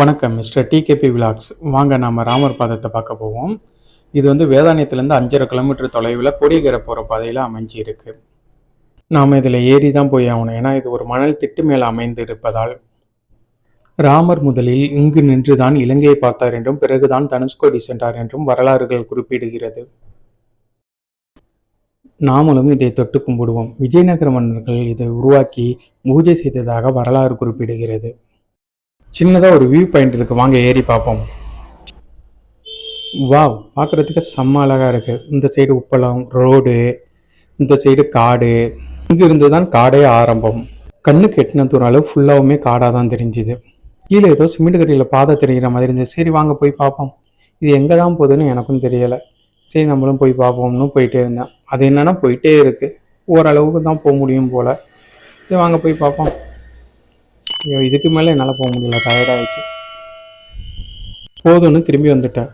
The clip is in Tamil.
வணக்கம் மிஸ்டர் டிகேபி விலாக்ஸ். வாங்க நாம் ராமர் பாதத்தை பார்க்க போவோம். இது வந்து வேதானியத்துலேருந்து அஞ்சரை கிலோமீட்டர் தொலைவில் கொடியகரை போகிற பாதையில் அமைஞ்சு இருக்கு நாம் இதில் ஏறி தான் போய் ஆகணும். ஏன்னா இது ஒரு மணல் திட்டு மேல் அமைந்து இருப்பதால் ராமர் முதலில் இங்கு நின்றுதான் இலங்கையை பார்த்தார் என்றும் பிறகுதான் தனுஷ்கோடி சென்றார் என்றும் வரலாறுகள் குறிப்பிடுகிறது. நாமளும் இதை தொட்டு கும்பிடுவோம். விஜயநகர மன்னர்கள் இதை உருவாக்கி பூஜை செய்ததாக வரலாறு குறிப்பிடுகிறது. சின்னதாக ஒரு வியூ பாயிண்ட் இருக்குது வாங்க ஏறி பார்ப்போம். வாவ் பார்க்குறதுக்கு செம்ம அழகாக இருக்குது இந்த சைடு உப்பளம் ரோடு இந்த சைடு காடு. இங்கிருந்து தான் காடே ஆரம்பம். கண்ணுக்கு எட்டின தூரம் அளவு ஃபுல்லாகவுமே காடாக தான் தெரிஞ்சுது. கீழே ஏதோ சிமெண்ட் கட்டியில் பாதை தெரிகிற மாதிரி இருந்துச்சு சரி வாங்க போய் பார்ப்போம். இது எங்கே தான் போகுதுன்னு எனக்கும் தெரியலை. சரி நம்மளும் போய் பார்ப்போம்னு போயிட்டே இருந்தேன். அது என்னென்னா போயிட்டே இருக்குது ஓரளவுக்கு தான் போக முடியும் போல். சரி வாங்க போய் பார்ப்போம். ஐயோ இதுக்கு மேலே என்னால் போக முடியல டயர்டாகிடுச்சு போதும்னு திரும்பி வந்துட்டேன்.